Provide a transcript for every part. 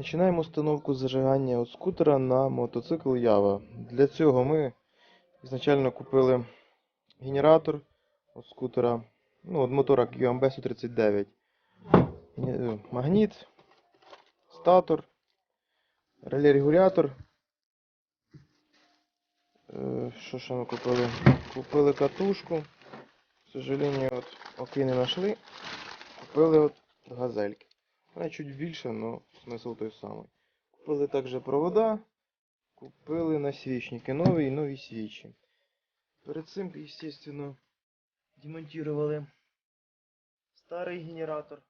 Починаємо установку зажигання від скутера на мотоцикл Ява. Для цього ми ізначально купили генератор від скутера, ну, від мотора QMB 139. Е, Магніт, статор, реле-регулятор. Е, Що ще ми купили? Купили катушку. К сожалению, от оки не знайшли. Купили от газельки. Вона чуть більше, але смисл той самий. Купили також провода. Купили насвічники нові і нові свічі. Перед цим, естественно, демонтировали старий генератор.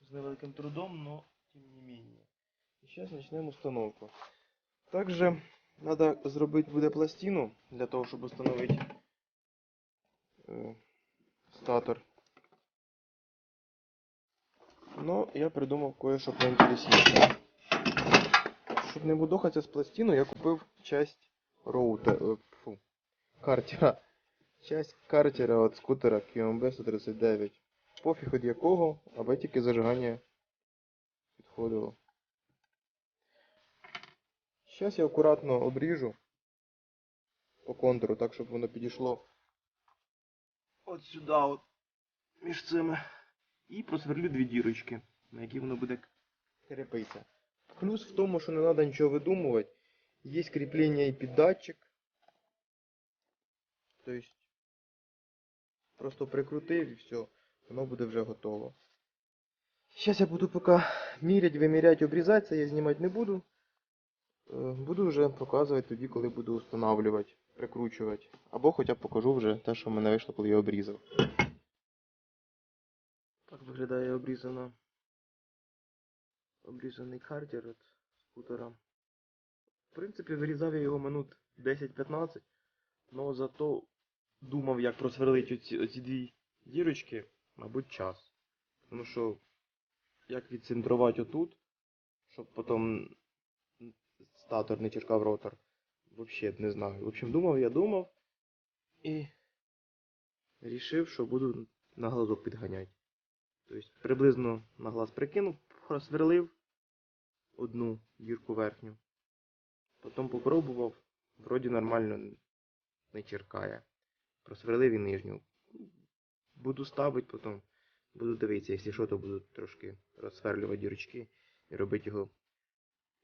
З невеликим трудом, но тем не менее. І зараз почнемо установку. Также треба зробити буде пластину для того, щоб установити е, статор. Но я придумав кое-що поінтересніше. Щоб не будохатися з пластину, я купив часть роутера, е, фу, картера. Часть картера від скутера QMB 139. Пофіг від якого, аби тільки зажигання підходило. Зараз я акуратно обріжу по контуру, так щоб воно підійшло от сюди, от, між цими. І просверлю дві дірочки, на які воно буде кріпитися. Плюс в тому, що не треба нічого видумувати. Є кріплення і під датчик. Тобто просто прикрутив і все, воно буде вже готово. Зараз я буду поки міряти, виміряти, обрізатися, я знімати не буду. Е, Буду вже показувати тоді, коли буду встановлювати, прикручувати. Або хоча б покажу вже те, що в мене вийшло, коли я обрізав. Так виглядає обрізана. Обрізаний картер від скутера. В принципі, вирізав я його минут 10-15, але зато думав, як просверлити оці, оці дві дірочки, мабуть, час. Тому що як відцентрувати отут, щоб потім статор не чекав ротор. Взагалі не знаю. В общем, думав, я думав і рішив, що буду на глазок підганяти. Тобто приблизно на глаз прикинув, просверлив одну дірку верхню. Потім попробував, вроді нормально не черкає. Просверлив і нижню. Буду ставити потім. Буду дивитися, якщо що, то буду трошки розсверлювати дірочки і робити його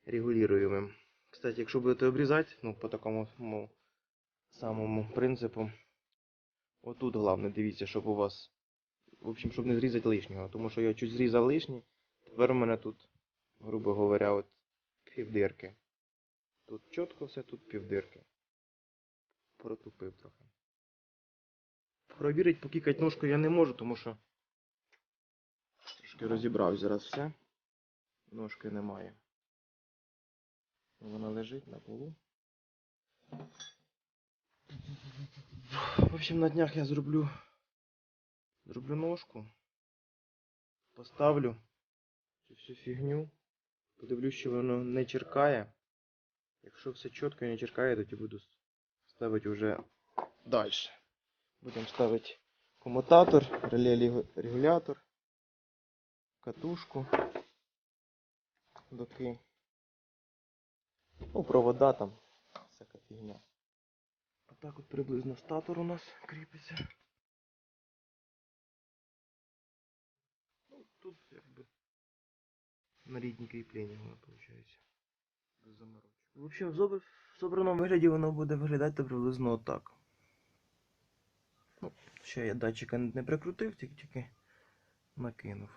регулюємим. Кстати, якщо будете обрізати, ну по такому самому- принципу, отут головне дивіться, щоб у вас в общем, щоб не зрізати лишнього, тому що я чуть зрізав лишнє, тепер у мене тут, грубо говоря, от півдирки. Тут чітко все, тут півдирки. Протупив трохи. Провірити, покікати ножку я не можу, тому що трошки розібрав зараз все. Ножки немає. Вона лежить на полу. В общем, на днях я зроблю Зроблю ножку. Поставлю цю всю фігню. Подивлюсь, що воно не черкає. Якщо все чітко і не черкає, тоді буду ставити вже далі. Будемо ставити комутатор, реле регулятор, катушку. Доки. Ну, провода там. Всяка фігня. Отак от приблизно статор у нас кріпиться. Ну, тут якби на рідні кріплення воно виходить. Без заморочок. В общем, в зоб- в собраному вигляді воно буде виглядати приблизно отак. Ну, ще я датчика не прикрутив, тільки, тільки накинув.